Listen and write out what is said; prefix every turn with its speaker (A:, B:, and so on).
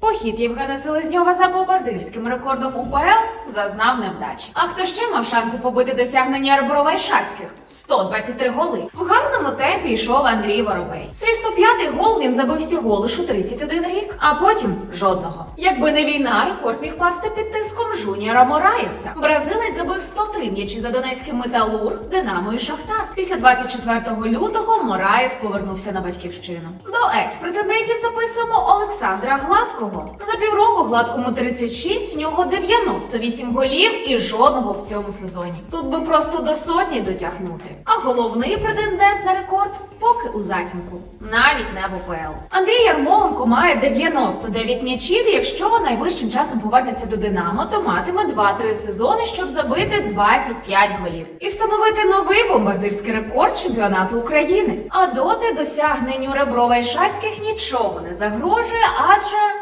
A: 不 Похід Євгена Селезньова за бомбардирським рекордом УПЛ зазнав невдачі. А хто ще мав шанси побити досягнення Арборова і Шацьких? 123 голи. В гарному темпі йшов Андрій Воробей. Свій 105-й гол він забив всього лише у 31 рік, а потім жодного. Якби не війна, рекорд міг пасти під тиском Жуніора Мораєса. Бразилець забив 103 м'ячі за донецьким металург, Динамо і Шахтар. Після 24 лютого Мораєс повернувся на батьківщину. До екс-претендентів записуємо Олександра Гладкого. За півроку гладкому 36, в нього 98 голів і жодного в цьому сезоні. Тут би просто до сотні дотягнути. А головний претендент на рекорд поки у затінку, навіть не в УПЛ. Андрій Ярмоленко має 99 м'ячів. Якщо найближчим часом повернеться до Динамо, то матиме 2-3 сезони, щоб забити 25 голів і встановити новий бомбардирський рекорд чемпіонату України. А доти досягненню Реброва і Шацьких нічого не загрожує, адже